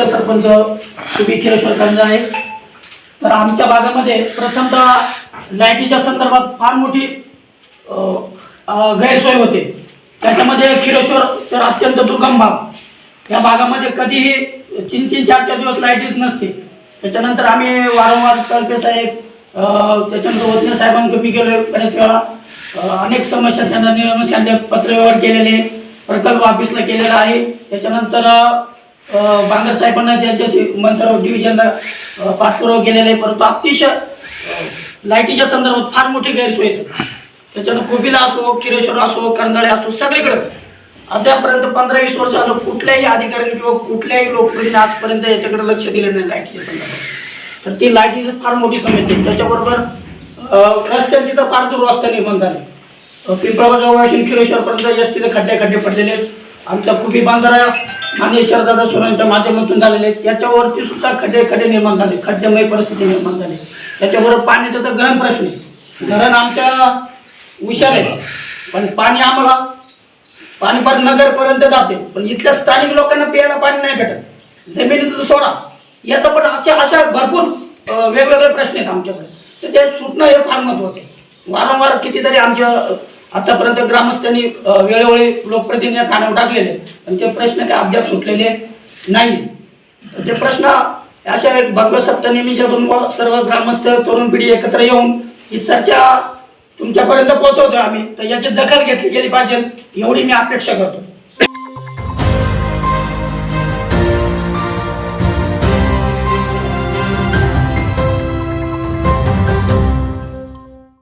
निवृत्त सरपंच तुम्ही खिरेश्वरकरांचा आहे. तर आमच्या भागामध्ये प्रथमतः लाईटीच्या संदर्भात फार मोठी गैरसोय होते. त्याच्यामध्ये खिरेश्वर तर अत्यंत दुर्गम भाग. या भागामध्ये कधीही तीन तीन चार चार दिवस लाईटीच नसते. त्याच्यानंतर आम्ही वारंवार कल्पे साहेब त्याच्यानंतर वतने साहेबांकडे मी गेलो बऱ्याच वेळा. अनेक समस्या त्यांना नियमानुसार पत्रव्यवहार केलेले प्रकल्प ऑफिसला केलेला आहे. त्याच्यानंतर बांगर साहेबांना त्यांच्याशी मंत्राव डिव्हिजनला पाठपुरावा केलेला आहे. परंतु अतिशय लाईटीच्या संदर्भात फार मोठी गैरसोय त्याच्यानं कोबीला असो किरेश्वर असो कर्नाळे असो सगळीकडेच अद्यापर्यंत पंधरा वीस वर्ष आलं कुठल्याही अधिकाऱ्यांनी किंवा कुठल्याही लोकप्रतिनिधी आजपर्यंत याच्याकडे लक्ष दिलं नाही लाईटीच्या संदर्भात. तर ती लाईटीची फार मोठी समस्या आहे. त्याच्याबरोबर रस्त्यांची तर फार दुरवस्था निर्माण झाले. अ, पिंपळगाव वाशिम किरेश्वरपर्यंत एस टीचे खड्डे खड्डे पडलेले आहेत. आमचा कुबी बांधारा आणि शरदादा सोनांच्या माध्यमातून झालेले आहेत. त्याच्यावरती सुद्धा खड्डे खड्डे निर्माण झाले. खड्डेमय परिस्थिती निर्माण झाली. त्याच्याबरोबर पाण्याचा तर गरम प्रश्न आहे. धरण आमच्या हुशार आहे. पण पाणी आम्हाला पाणी पण नगरपर्यंत जाते. पण इथल्या स्थानिक लोकांना प्यायला पाणी नाही भेटत. जमिनीत सोडा. याचा पण अशा अशा भरपूर वेगवेगळे प्रश्न आहेत आमच्याकडे. तर ते सुटणं हे फार महत्वाचं आहे. वारंवार कितीतरी आमच्या आतापर्यंत ग्रामस्थांनी वेळोवेळी लोकप्रतिनिधी कानावर टाकलेले पण ते प्रश्न काय अद्याप सुटलेले नाही. ते प्रश्न अशा एक भगवत सप्तनिमीच्यातून सर्व ग्रामस्थ तरुण पिढी एकत्र येऊन ही चर्चा तुमच्यापर्यंत पोहोचवतो आम्ही. तर याची दखल घेतली गेली पाहिजे. एवढी मी अपेक्षा करतो.